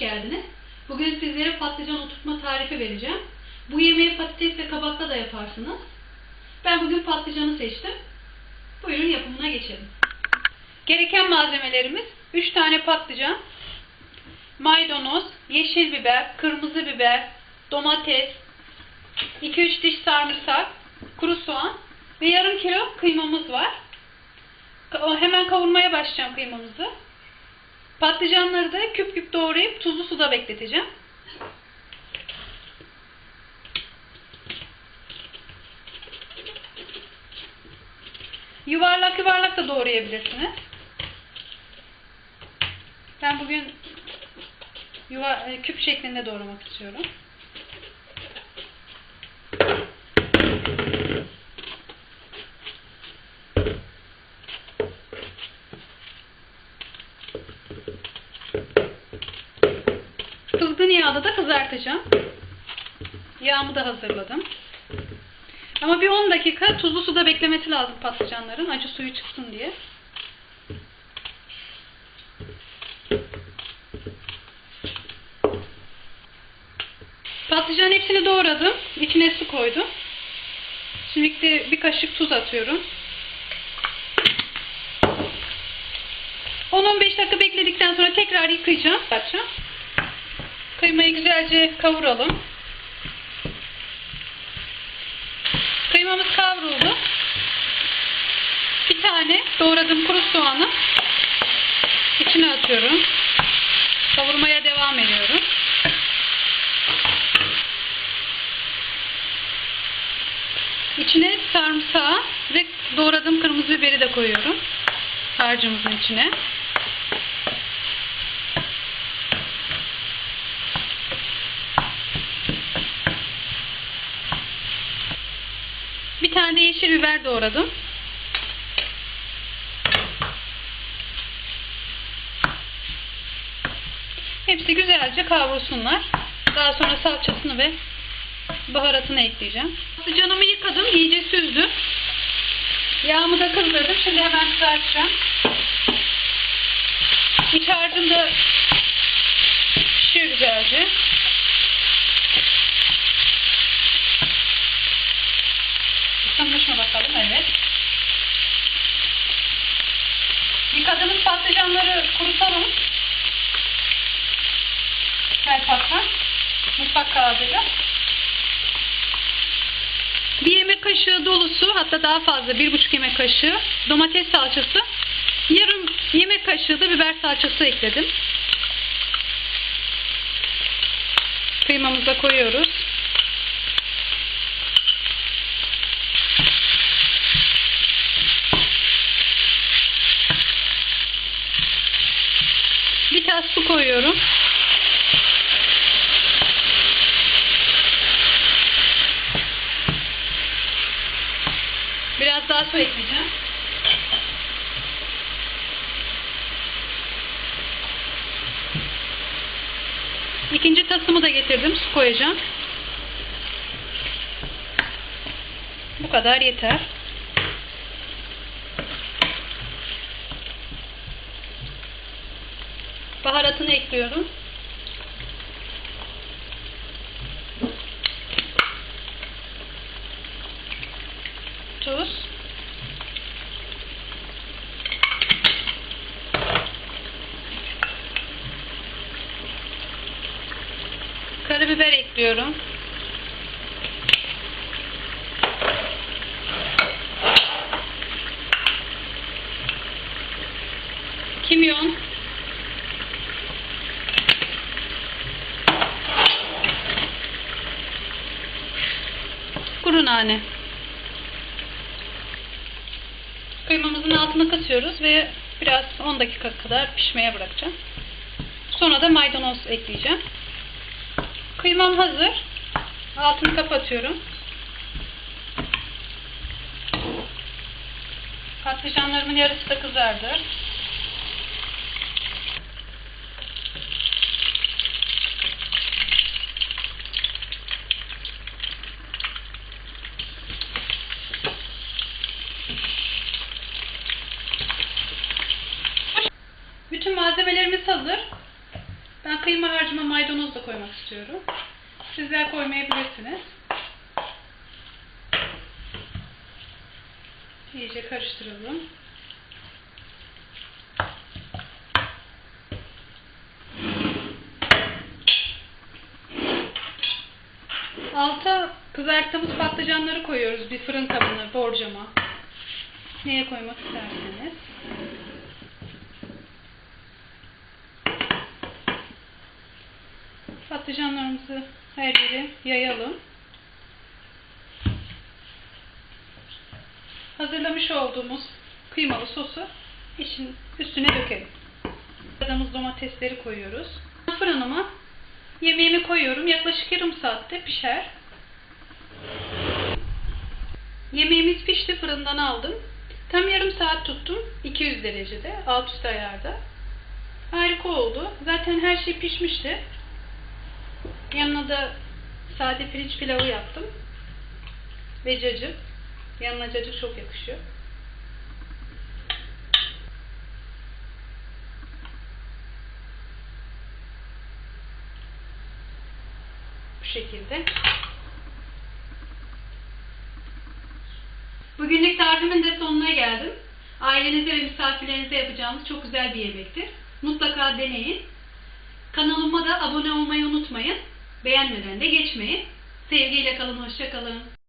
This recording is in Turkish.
geldiniz. Bugün sizlere patlıcan oturtma tarifi vereceğim. Bu yemeği patates ve kabakla da yaparsınız. Ben bugün patlıcanı seçtim. Buyurun yapımına geçelim. Gereken malzemelerimiz 3 tane patlıcan, maydanoz, yeşil biber, kırmızı biber, domates, 2-3 diş sarımsak, kuru soğan ve yarım kilo kıymamız var. Hemen kavurmaya başlayacağım kıymamızı. Patlıcanları da küp küp doğrayıp tuzlu suda bekleteceğim. Yuvarlak yuvarlak da doğrayabilirsiniz. Ben bugün yuva, küp şeklinde doğramak istiyorum. Kızgın yağda da kızartacağım. Yağımı da hazırladım. Ama bir 10 dakika tuzlu suda beklemesi lazım patlıcanların acı suyu çıksın diye. Patlıcan hepsini doğradım. İçine su koydum. Şimdi bir kaşık tuz atıyorum. 10-15 dakika bekledikten sonra tekrar yıkayacağım. Açacağım. Kıymayı güzelce kavuralım. Kıymamız kavruldu. Bir tane doğradığım kuru soğanı içine atıyorum. Kavurmaya devam ediyorum. İçine sarımsağı ve doğradığım kırmızı biberi de koyuyorum. Harcımızın içine. Bir tane de yeşil biber doğradım. Hepsi güzelce kavrulsunlar. Daha sonra salçasını ve baharatını ekleyeceğim. Patlıcanımı yıkadım, iyice süzdüm. Yağımı da kızdırdım. Şimdi hemen kızartacağım. İç harcım da pişiyor güzelce. Mı bakalım? Evet. Yıkadığımız patlıcanları kurutalım. Serpakla. Mutfak kağıdıyla. Bir yemek kaşığı dolusu hatta daha fazla bir buçuk yemek kaşığı domates salçası. Yarım yemek kaşığı da biber salçası ekledim. Kıymamıza koyuyoruz. Bir tas su koyuyorum. Biraz daha su ekleyeceğim. İkinci tasımı da getirdim. Su koyacağım. Bu kadar yeter. Baharatını ekliyorum. Tuz. Karabiber ekliyorum. Kimyon. Kuru nane. Kıymamızın altını kısıyoruz ve biraz 10 dakika kadar pişmeye bırakacağım. Sonra da maydanoz ekleyeceğim. Kıymam hazır. Altını kapatıyorum. Patlıcanlarımın yarısı da kızardı. Malzemelerimiz hazır. Ben kıyma harcıma maydanoz da koymak istiyorum. Sizler koymayabilirsiniz. İyice karıştıralım. Alta kızarttığımız patlıcanları koyuyoruz bir fırın kabına, borcama. Neye koymak isterseniz. Patlıcanlarımızı her yere yayalım. Hazırlamış olduğumuz kıymalı sosu için üstüne dökelim. Aradığımız domatesleri koyuyoruz. Fırınıma yemeğimi koyuyorum. Yaklaşık yarım saatte pişer. Yemeğimiz pişti. Fırından aldım. Tam yarım saat tuttum. 200 derecede. Alt üst ayarda. Harika oldu. Zaten her şey pişmişti. Yanına da sade pirinç pilavı yaptım. Ve cacık. Yanına cacık çok yakışıyor. Bu şekilde. Bugünlük tarifimin de sonuna geldim. Ailenize ve misafirlerinize yapacağınız çok güzel bir yemektir. Mutlaka deneyin. Kanalıma da abone olmayı unutmayın. Beğenmeden de geçmeyin. Sevgiyle kalın, hoşça kalın.